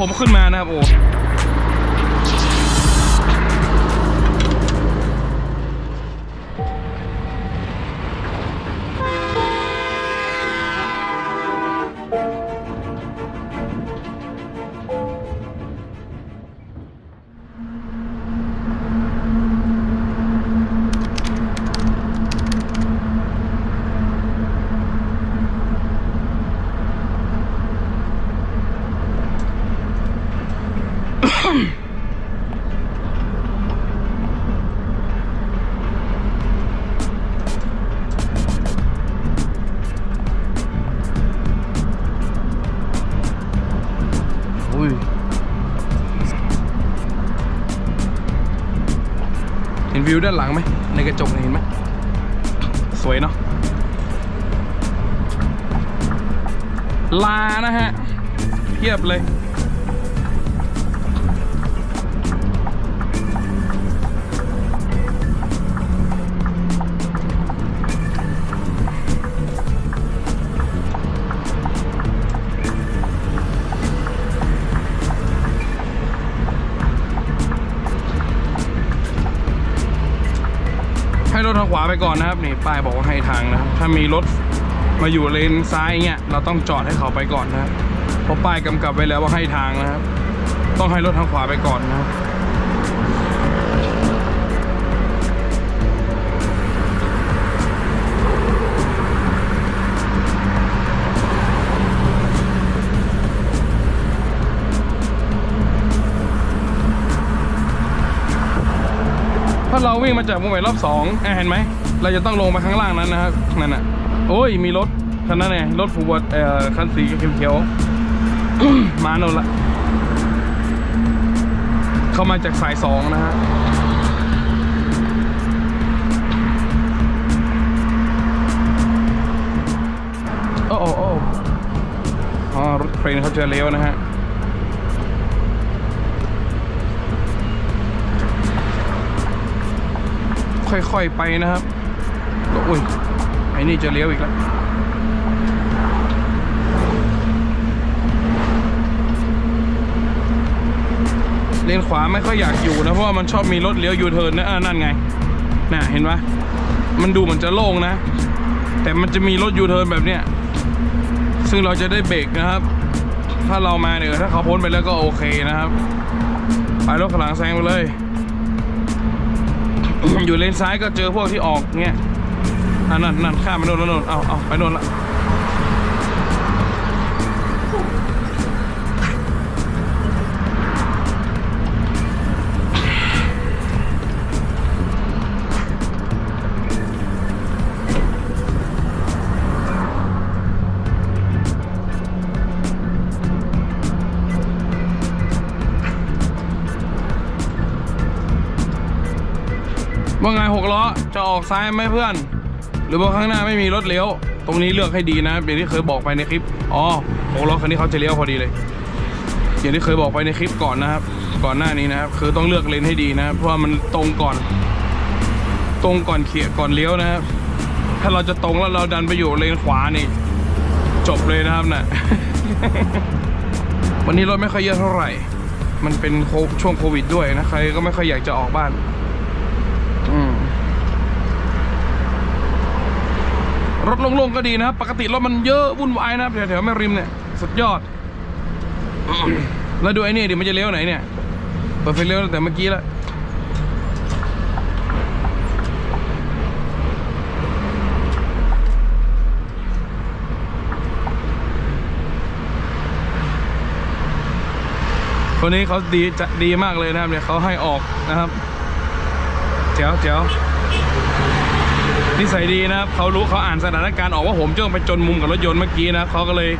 ผมขึ้นมานะครับโอ้ ด้านหลังไหมในกระจกเห็นไหมสวยเนาะลานะฮะเทียบเลย ไปก่อนนะครับนี่ป้ายบอกว่าให้ทางนะครับถ้ามีรถมาอยู่เลนซ้ายเงี้ยเราต้องจอดให้เขาไปก่อนนะครับเพราะป้ายกำกับไว้แล้วว่าให้ทางนะครับ ต้องให้รถทางขวาไปก่อนนะครับ ถ้าเราวิ่งมาจากวงแหวนรอบสองอะเห็นไหม เราจะต้องลงมาข้างล่างนั้นนะครับ นั่นน่ะ โอ้ย มีรถคันนั้นไงรถฟูบดเอ่อคันสีเขียวๆมาโน่นละ เข้ามาจากสายสองนะฮะโอ้โอ้โอ้อ๋อรถเครนเขาจะเลี้ยวนะฮะ ค่อยๆไปนะครับก็อุ้ยไอ้นี่จะเลี้ยวอีกแล้วเลนขวาไม่ค่อยอยากอยู่นะเพราะว่ามันชอบมีรถเลี้ยวยูเทิร์นนะนั่นไงน่ะเห็นปะมันดูเหมือนจะโล่งนะ แต่มันจะมีรถยูเทิร์นแบบเนี้ยซึ่งเราจะได้เบรกนะครับ ถ้าเรามาเนี่ยถ้าเขาพ้นไปแล้วก็โอเคนะครับ ไปรถข้างหลังแซงไปเลย อยู่เลนซ้ายก็เจอพวกที่ออกเงี้ยอันนั้นนั่นข้ามไปโน่นแล้วโน่นเอาเอาไปโน่นละ ว่าไงหกล้อจะออกซ้ายไหมเพื่อน หรือว่าข้างหน้าไม่มีรถเลี้ยว ตรงนี้เลือกให้ดีนะอย่างที่เคยบอกไปในคลิปอ๋อหกล้อคันนี้เขาจะเลี้ยวพอดีเลย อย่างที่เคยบอกไปในคลิปก่อนนะครับ ก่อนหน้านี้นะครับ คือต้องเลือกเลนให้ดีนะเพราะว่ามันตรงก่อน ตรงก่อนเขียก่อนเลี้ยวนะครับ ถ้าเราจะตรงแล้วเราดันไปอยู่เลนขวานี่ จบเลยนะครับน่ะวันนี้รถไม่ค่อยเยอะเท่าไหร่ มันเป็นโคช่วงโควิดด้วยนะใครก็ไม่ค่อยอยากจะออกบ้าน อืม รถโล่งๆก็ดีนะครับ ปกติรถมันเยอะวุ่นวายนะครับแถวๆแม่ริมเนี่ยสุดยอด แล้วดูไอ้นี่ดิมันจะเลี้ยวไหนเนี่ยเปิดไฟเลี้ยวแต่เมื่อกี้แล้วคนนี้เขาดีจะดีมากเลยนะครับเนี่ยเขาให้ออกนะครับแจ๋วแจ๋ว นิสัยดีนะครับเขารู้เขาอ่านสถานการณ์ออกว่าผมจ้องไปจนมุมกับรถยนต์เมื่อกี้นะเขาก็เลย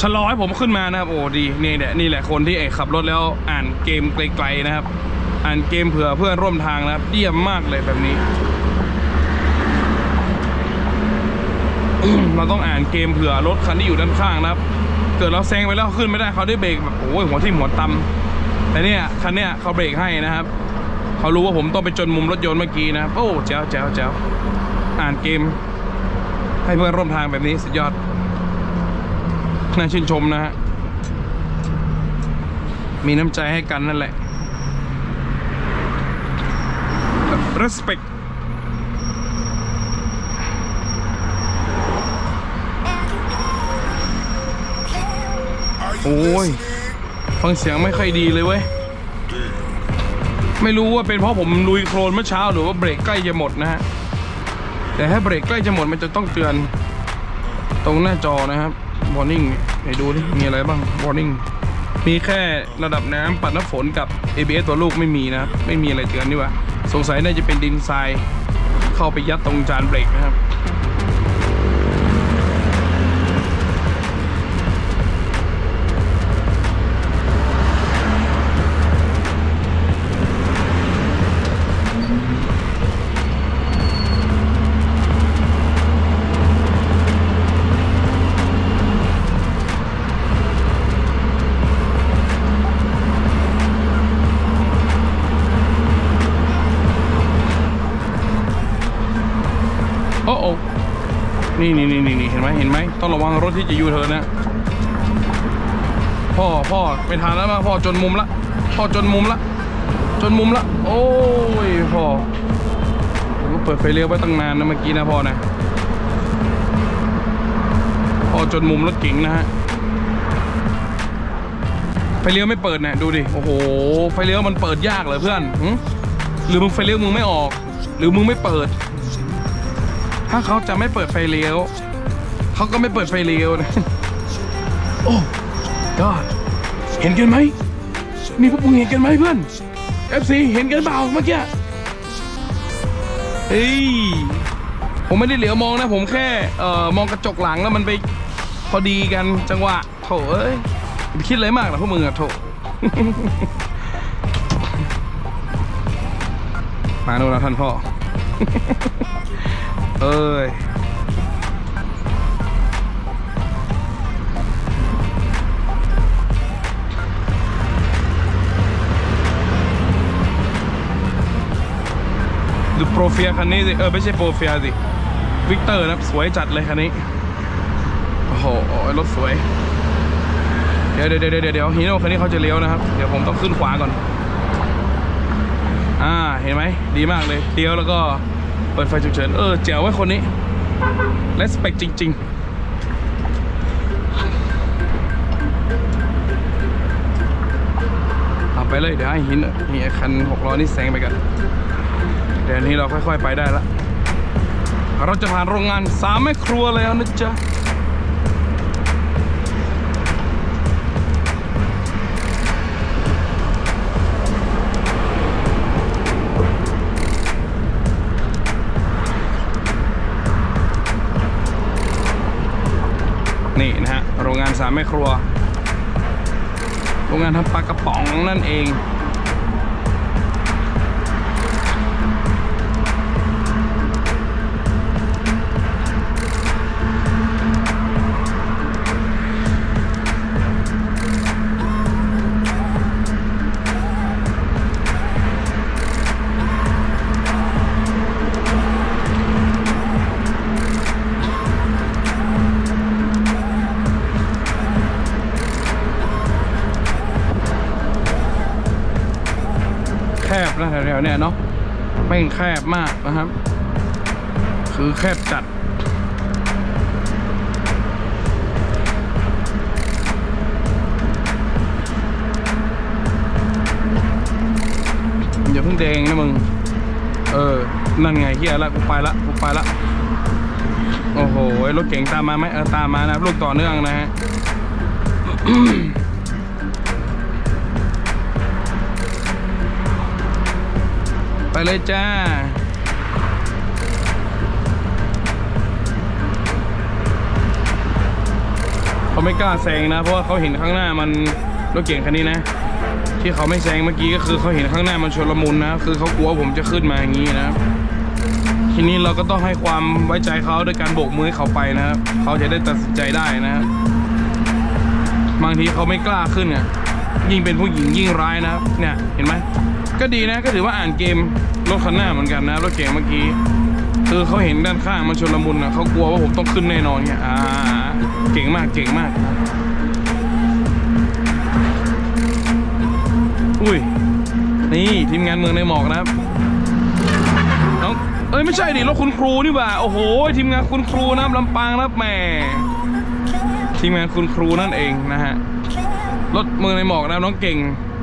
ชะลอให้ผมขึ้นมานะครับ โอ้ดีนี่แหละนี่แหละคนที่ไอ้ขับรถแล้วอ่านเกมไกลๆนะครับ อ่านเกมเผื่อเพื่อนร่วมทางนะครับเยี่ยมมากเลยแบบนี้เราต้องอ่านเกมเผื่อรถคันที่อยู่ด้านข้างนะครับ เกิดเราแซงไปแล้วขึ้นไม่ได้เขาได้เบรกแบบโอ้ยหัวทิ่หัวตำแต่เนี่ยคันเนี้ยเขาเบรกให้นะครับเขารู้ว่าผมต้องไปจนมุมรถยนต์เมื่อกี้นะครับโอ้แจ๋วแจ๋วแจ๋ว อ่านเกม ให้เพื่อนร่วมทางแบบนี้สุดยอด น่าชื่นชมนะฮะ มีน้ำใจให้กันนั่นแหละ respect โอ้ย ฟังเสียงไม่ค่อยดีเลยเว้ย ไม่รู้ว่าเป็นเพราะผมลุยโคลนเมื่อเช้าหรือว่าเบรกใกล้จะหมดนะฮะ แต่ถ้าเบรกใกล้จะหมดมันจะต้องเตือนตรงหน้าจอนะครับ warning ไหนดูดิมีอะไรบ้าง warning มีแค่ระดับน้ำปัดน้ำฝนกับ ABS ตัวลูกไม่มีนะ ไม่มีอะไรเตือนนี่วะสงสัยน่าจะเป็นดินทรายเข้าไปยัดตรงจานเบรกนะครับ ต้องระวังรถที่จะยูเทิร์นนะพ่อพ่อไม่ทันแล้วมั้งพ่อจนมุมละพ่อจนมุมละ จนมุมละ โอ้ยพ่อผมก็เปิดไฟเลี้ยวไปตั้งนานนะเมื่อกี้นะพ่อนะพ่อจนมุมรถเก๋งนะฮะไฟเลี้ยวไม่เปิดนะดูดิโอ้โหไฟเลี้ยวมันเปิดยากเลยเพื่อนหึหรือมึงไฟเลี้ยวมึงไม่ออก หรือมึงไม่เปิด ถ้าเขาจะไม่เปิดไฟเลี้ยว เขาก็ไม่เปิดไฟเลี้ยวนะ โอ้ยอดเห็นกันไหมนี่พวกมึงเห็นกันไหมเพื่อน FC เห็นกันเปล่าเมื่อกี้เฮ้ยผมไม่ได้เหลียวมองนะผมแค่เอ่อมองกระจกหลังแล้วมันไปพอดีกันจังหวะโถเอ้ยอย่าไปคิดอะไรมากหรอกพวกมึงอะโถมาโน่นแล้วท่านพ่อ เอ้ย เฟียคันนี้สิเออไม่ใช่โปรเฟียสิวิกเตอร์นะสวยจัดเลยคันนี้โอ้โหรถสวยเดี๋ยวเดี๋ยวเดี๋ยวเดี๋ยวเดี๋ยวฮีโน่คันนี้เขาจะเลี้ยวนะครับ เดี๋ยวผมต้องขึ้นขวาก่อน อ่าเห็นไหมดีมากเลยเลี้ยวแล้วก็เปิดไฟฉุกเฉินเออเจ๋วไว้คนนี้ respect จริง ๆไปเลยเดี๋ยวให้หินนี่คันหกล้อนี่แซงไปกัน เดี๋ยวนี้เราค่อย ๆ ไปได้ละ เราจะผ่านโรงงานสามแม่ครัวแล้วนะจ๊ะนี่นะฮะ โรงงานสามแม่ครัว โรงงานทำปลากระป๋องนั่นเอง วเนี่ยเนาะแม่แคบมากนะครับ คือแคบจัดอย่าเพิ่งแดงนะมึง เออ นั่นไงเฮียละกูไปละกูไปละ โอ้โห รถเก๋งตามมาไหมเออตามมานะ ลูกต่อเนื่องนะฮะ ไปเลยจ้า เขาไม่กล้าแซงนะ เพราะว่าเขาเห็นข้างหน้ามันรถเก่งคันนี้นะ ที่เขาไม่แซงเมื่อกี้ก็คือเขาเห็นข้างหน้ามันชนละมุนนะ คือเขากลัวผมจะขึ้นมาอย่างนี้นะทีนี้เราก็ต้องให้ความไว้ใจเขาด้วยการโบกมือเขาไปนะครับเขาจะได้ตัดสินใจได้นะครับางทีเขาไม่กล้าขึ้นอะยิ่งเป็นผู้หญิงยิ่งร้ายนะครับเนี่ยเห็นไหม ก็ดีนะก็ถือว่าอ่านเกมรถคันหน้าเหมือนกันนะรถเก่งเมื่อกี้ คือเขาเห็นด้านข้างมันชนละมุนอะเขากลัวว่าผมต้องขึ้นแน่นอนเนี่ยอ่าเก่งมากเก่งมาก อุ้ยนี่ทีมงานเมืองในหมอกนะครับน้องเอ้ยไม่ใช่ดิรถคุณครูนี่หว่าโอ้โหทีมงานคุณครูนะลำปางนะแหม่ทีมงานคุณครูนั่นเองนะฮะรถเมืองในหมอกนะน้องเก่ง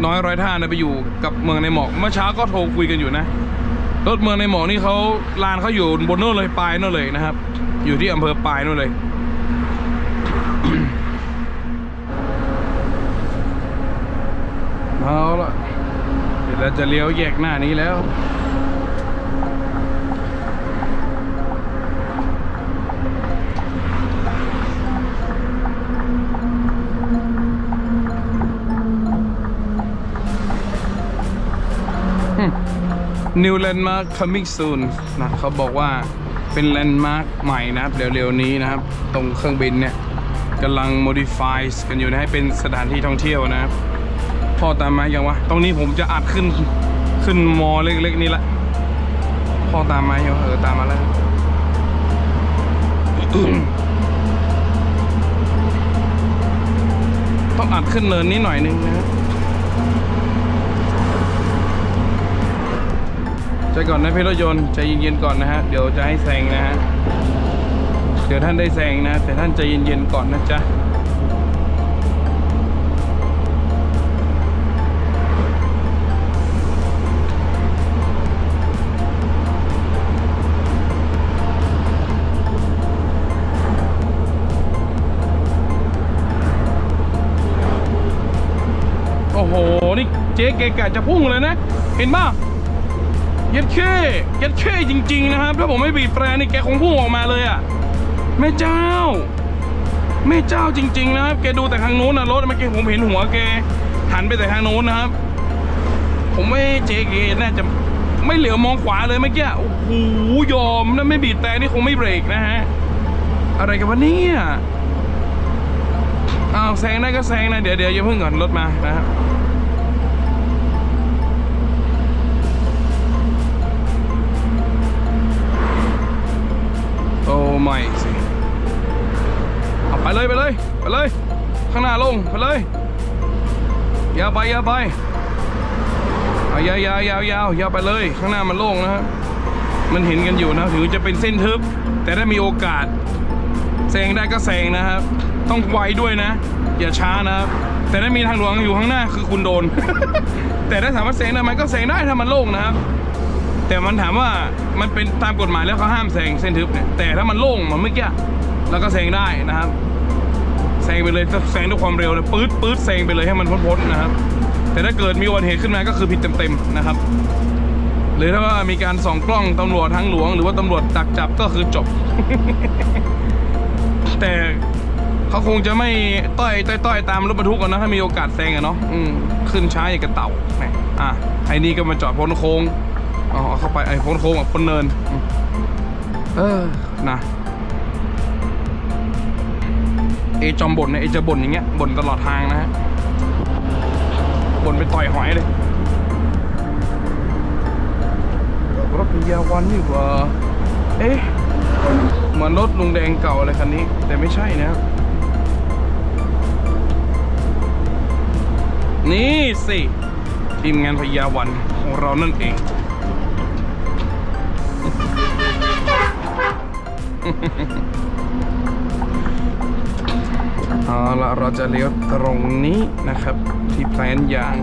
น้อยร้อยท่านะไปอยู่กับเมืองในหมอกเมื่อเช้าก็โทรคุยกันอยู่นะรถเมืองในหมอกนี่เขาลานเขาอยู่บนโน่นเลยปลายโน่นเลยนะครับ อยู่ที่อำเภอปลายโน่นเลยเอาละเดี๋ยวเราจะเลี้ยวแยกหน้านี้แล้ว New Landmark coming soon นะเขาบอกว่าเป็นแลนด์มาร์คใหม่นะครับเร็วๆนี้นะครับ ตรงเครื่องบินเนี่ยกำลัง modify กันอยู่นะให้เป็นสถานที่ท่องเที่ยวนะครับพ่อตามมาอยังวะตรงนี้ผมจะอัดขึ้นขึ้นมอเล็กๆนี่แหละพ่อตามมายังเออตามมาแล้วต้องอัดขึ้นเนินนี้หน่อยนึงนะครับ ใจก่อนนะพี่รถยนต์ใจเย็นๆก่อนนะฮะเดี๋ยวจะให้แซงนะฮะเดี๋ยวท่านได้แซงนะ แต่ท่านใจเย็นๆก่อนนะจ๊ะโอ้โห นี่เจ๊เกกะจะพุ่งเลยนะ เห็นป่ะ เย็ดเข้เย็ดเข้จริง ๆ นะครับ ถ้าผมไม่บีบแตรนี่แกคงพุ่งออกมาเลยอะ่ะแม่เจ้าแม่เจ้าจริง ๆ นะครับ แกดูแต่ทางโน้นนะรถเมื่อกี้ผมเห็นหัวแกหันไปแต่ทางโน้นนะครับ ผมไม่เจ๊เกน่าจะไม่เหลียวมองขวาเลยเมื่อกี้โอ้โหยอมนะไม่บีบแต่นี่คงไม่เบรกนะฮะอะไรกันวะเนี่ยอ้าวแซงได้ก็แซงนะเดี๋ยวเดี๋ยวอย่าเพิ่งก่อนรถมานะครับ โอ้ไม่สิเอาไปเลยไปเลยไปเลย ข้างหน้าลงไปเลย อยาวไปอยาวไปเอายาวยาวยาวยาวยาวไปเลย ข้างหน้ามันโล่งนะฮะมันเห็นกันอยู่นะถึงจะเป็นเส้นทึบ แต่ถ้ามีโอกาสแซงได้ก็แซงนะครับ ต้องไวด้วยนะ อย่าช้านะครับแต่ถ้ามีทางหลวงอยู่ข้างหน้าคือคุณโดน แต่ถ้าถามว่าแซงได้ไหมก็แซงได้ถ้ามันโล่งนะครับ แต่มันถามว่ามันเป็นตามกฎหมายแล้วเขาห้ามแซงเส้นทึบเนี่ยแต่ถ้ามันโล่งเหมือนเมื่อกี้แล้วก็แซงได้นะครับแซงไปเลยแซงด้วยความเร็วเลยปื๊ดปื๊ดแซงไปเลยให้มันพ้นๆนะครับ แต่ถ้าเกิดมีอุบัติเหตุขึ้นมาก็คือผิดเต็มๆนะครับ หรือถ้าว่ามีการส่องกล้องตำรวจทางหลวง หรือว่าตำรวจดักจับก็คือจบ แต่เขาคงจะไม่ต้อยต้อยต้อยตามรถบรรทุกนะถ้ามีโอกาสแซงอะเนาะขึ้นช้าอย่างกระเต่าอะไอ้นี่ก็มาจอดพ้นโค้ง เอ๋อเข้าไปไอ้พ้นโค้งกับพ้นเนิน เออนะเอจอมบ่นเนี่ยเอจะบ่นอย่างเงี้ยบ่นตลอดทางนะฮะบ่นไปต่อยหอยเลยรถพยาวันนี่ว่าเอ๊ะเหมือนรถลุงแดงเก่าอะไรคันนี้ แต่ไม่ใช่นะนี่สิทีมงานพยาวันของเรานั่นเอง เอาละเราจะเลี้ยวตรงนี้นะครับ ที่แพลนยาง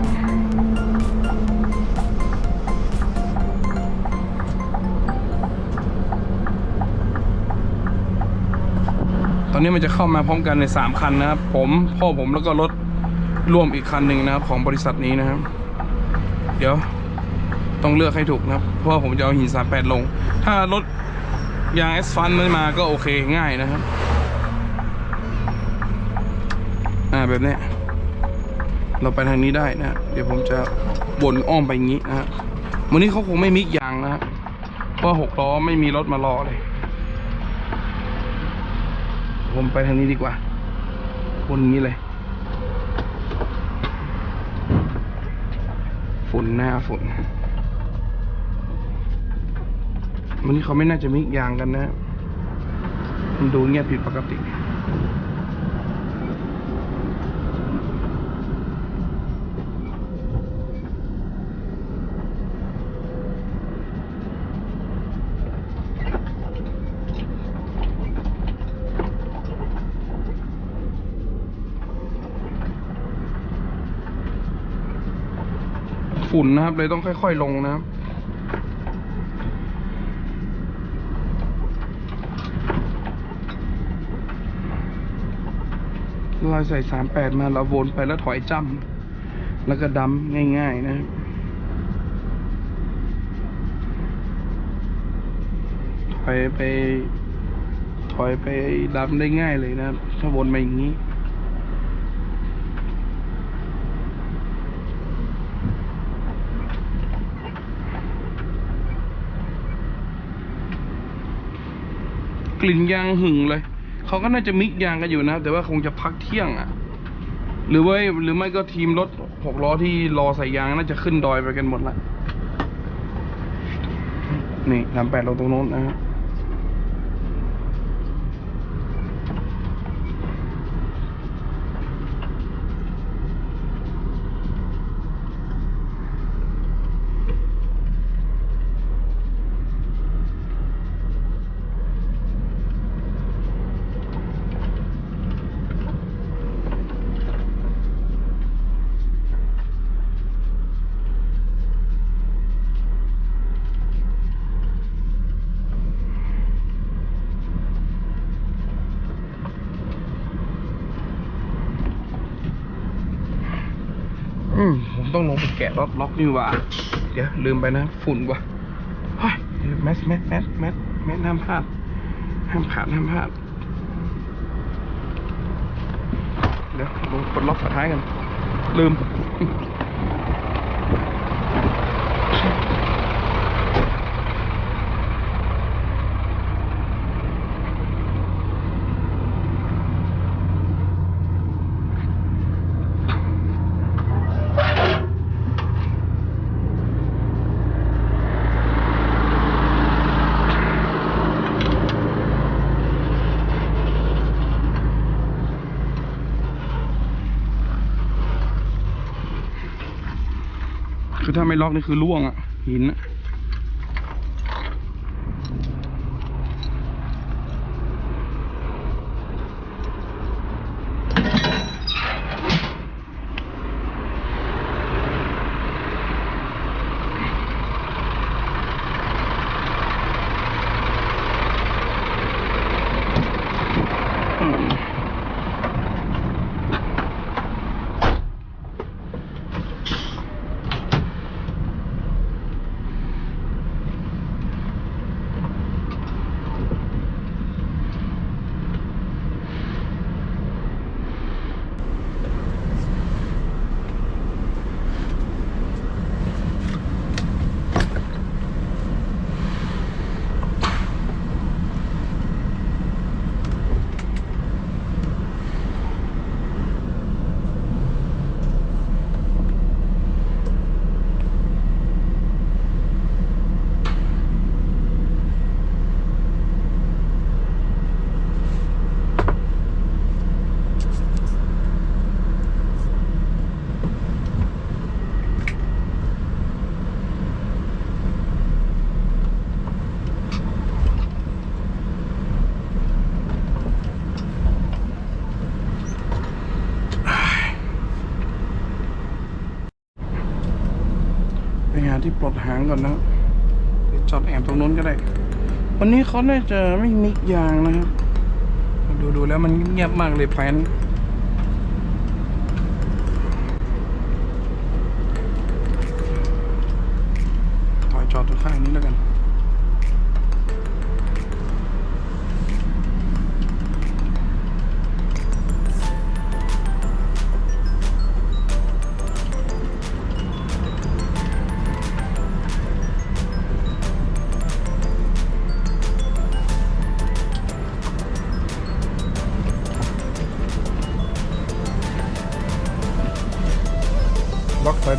ตอนนี้มันจะเข้ามาพร้อมกันใน 3 คันนะครับ ผมพ่อผมแล้วก็รถร่วมอีกคันหนึ่งนะครับ ของบริษัทนี้นะครับ เดี๋ยวต้องเลือกให้ถูกนะครับ เพราะผมจะเอาหิน38ลง ถ้ารถ ยางเอสฟันมันมาก็โอเคง่ายนะครับ อ่าแบบนี้เราไปทางนี้ได้นะ เดี๋ยวผมจะวนอ้อมไปงี้นะฮะวันนี้เขาคงไม่มิกยางนะเพราะหกล้อไม่มีรถมารอเลย ผมไปทางนี้ดีกว่าวนนี้เลย ฝุ่นหน้าฝุ่น วันนี้เขาไม่น่าจะมิกยางกันนะ มันดูเงียบผิดปกติฝุ่นนะครับเลยต้องค่อย ๆ ลงนะครับ เราใส่สามแปดมาเราวนไปแล้วถอยจ้ำแล้วก็ดำง่าย ๆ นะครับถอยไป ถอยไปดำได้ง่ายเลยนะถ้าวนมาอย่างนี้กลิ่นยางหึงเลย เขาก็น่าจะมิกยางกันอยู่นะแต่ว่าคงจะพักเที่ยงอะ่ะ หรือว่าหรือไม่ก็ทีมรถหกล้อที่รอใส่ยางน่าจะขึ้นดอยไปกันหมดละนี่ลำแปดเราตรงโน้นนะฮะอืมผม ต้องลงไปแกะรถล็อกนี่ว่า เดี๋ยวลืมไปนะ ฝุ่นว่ะเฮ้แมสแมสแมสแมสแมสห้ามพลาดห้ามขาดห้ามพลาดเดี๋ยวลงกดล็อกฝาท้ายกัน ลืม คือถ้าไม่ล็อกนี่คือล่วงอะหินอะ หาที่ปลดหางก่อนนะจอดแอบตรงนู้นก็ได้ วันนี้เขาน่าจะไม่มิกยางนะครับ ดูดูแล้วมันเงียบมากเลยแพลนถอยจอดตรงข้างนี้แล้วกัน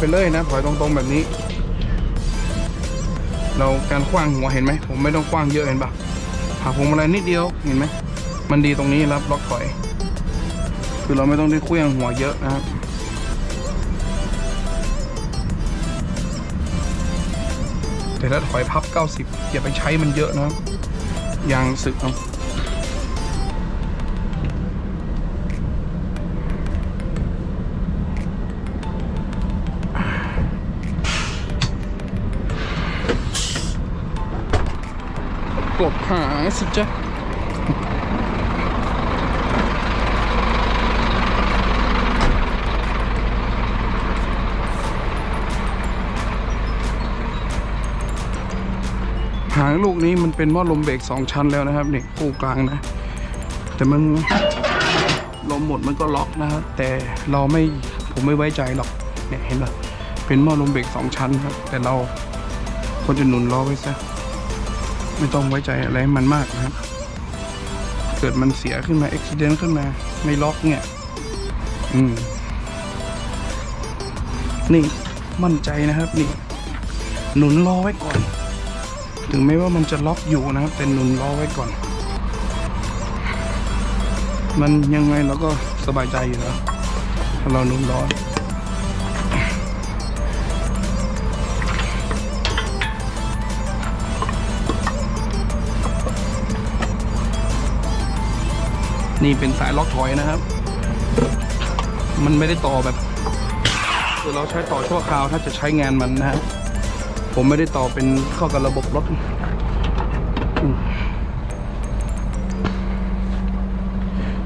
ไปเลยนะ ถอยตรงๆแบบนี้ เราการคว้างหัวเห็นไหม ผมไม่ต้องคว้างเยอะเห็นปะหาพวงมาลัยนิดเดียวเห็นไหม มันดีตรงนี้รับล็อกถอย คือเราไม่ต้องได้เคลื่องหัวเยอะนะครับแต่ถ้าถอยพับ 90 อย่าไปใช้มันเยอะนะยางสึกเอา หางสิจ๊ะหางลูกนี้มันเป็นหม้อลมเบรกสองชั้นแล้วนะครับนี่คู่กลางนะ แต่มันลมหมดมันก็ล็อกนะครับแต่เราไม่ผมไม่ไว้ใจหรอกเนี่ยเห็นป่ะเป็นหม้อลมเบรกสองชั้นครับ แต่เราควรจะหนุนล้อไว้ซะ ไม่ต้องไว้ใจอะไรมันมากนะครับ เกิดมันเสียขึ้นมาอุบิเหตุขึ้นมา ไม่ล็อกเนี่ย อืม นี่มั่นใจนะครับ นี่ หนุนล้อไว้ก่อน ถึงแม้ว่ามันจะล็อกอยู่นะครับ แต่หนุนล้อไว้ก่อน มันยังไงเราก็สบายใจอยู่แล้วถ้าเราหนุนล้อ นี่เป็นสายล็อกถอยนะครับ มันไม่ได้ต่อแบบคือเราใช้ต่อชั่วคราวถ้าจะใช้งานมันนะครับผมไม่ได้ต่อเป็นเข้ากับระบบรถ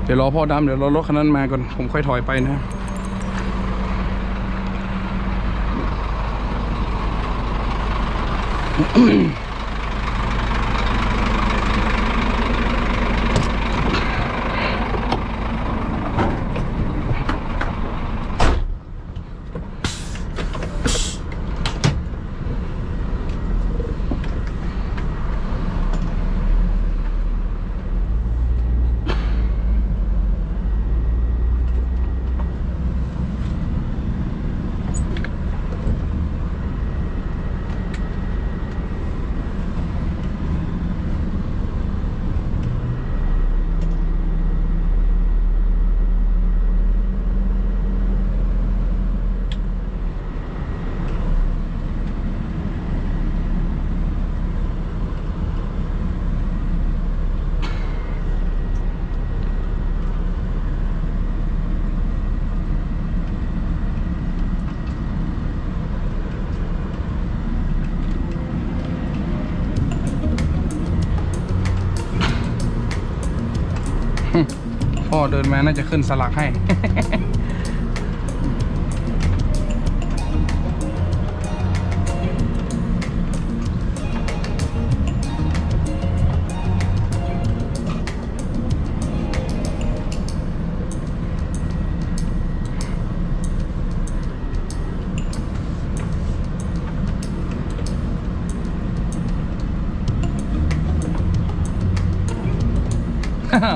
เดี๋ยวรอพ่อดำเดี๋ยวรอรถคันนั้นมาก่อนผมค่อยถอยไปนะพ่อ เดินมาน่าจะขึ้นสลักให้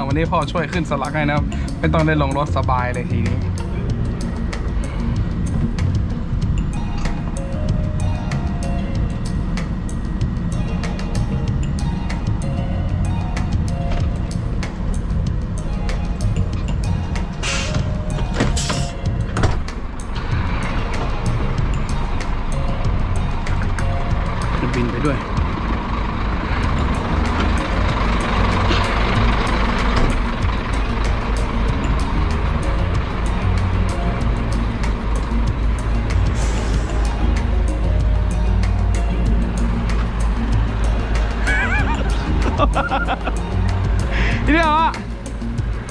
วันนี้พ่อช่วยขึ้นสลักให้นะครับไม่ต้องได้ลงรถสบายเลยทีนี้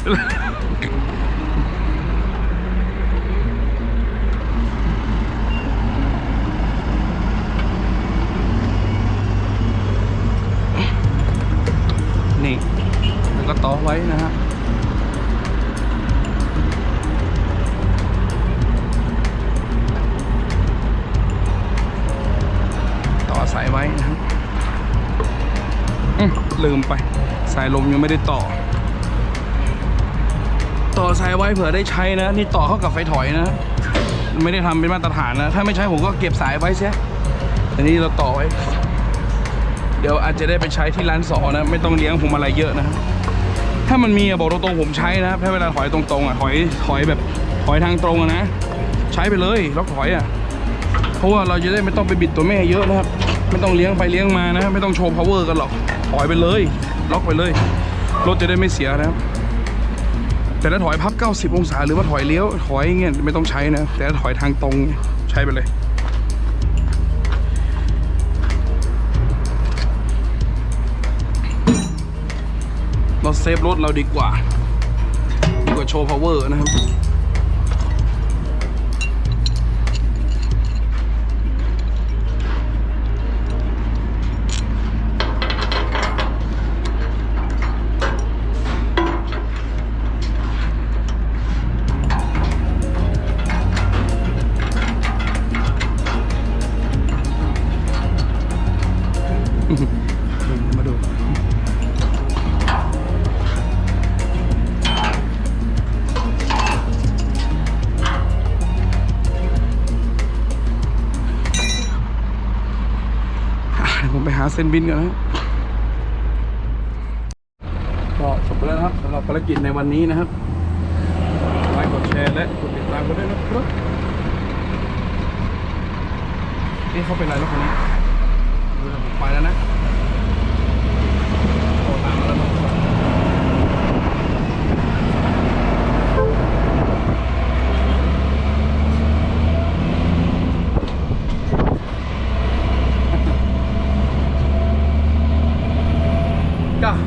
นี่แล้วก็ต่อไว้นะฮะต่อสายไว้นะลืมไป สายลมยังไม่ได้ต่อ ต่อสายไว้เผื่อได้ใช้นะ นี่ต่อเข้ากับไฟถอยนะ ไม่ได้ทำเป็นมาตรฐานนะ ถ้าไม่ใช้ผมก็เก็บสายไว้ใช่แต่นี่เราต่อไว้ เดี๋ยวอาจจะได้ไปใช้ที่ร้านสอนะ ไม่ต้องเลี้ยงผมอะไรเยอะนะ ถ้ามันมีบอกตรงๆผมใช้นะครับถ้าเวลาถอยตรงๆอะถอยถอยแบบถอยทางตรงอะนะ ใช้ไปเลยล็อกถอยอะเพราะว่าเราจะได้ไม่ต้องไปบิดตัวแม่เยอะนะครับ ไม่ต้องเลี้ยงไปเลี้ยงมานะ ไม่ต้องโชว์ power กันหรอกถอยไปเลย ล็อกไปเลยรถจะได้ไม่เสียนะครับ แต่ถ้าถอยพับ 90 องศา หรือว่าถอยเลี้ยว ถอยเงี้ยไม่ต้องใช้นะ แต่ถ้าถอยทางตรงใช้ไปเลย เราเซฟรถเราดีกว่า ดีกว่าโชว์พาวเวอร์นะครับ ส้นบินกันนะก็จบแล้วครับสำหรับภารกิจในวันนี้นะครับไลค์กดแชร์และกดติดตามกันด้วยนะครับเอ๊ะเขาเป็นอะไรแล้วคนนี้ดูผมไปแล้วนะโทรตามมาแล้วมั้งก็ส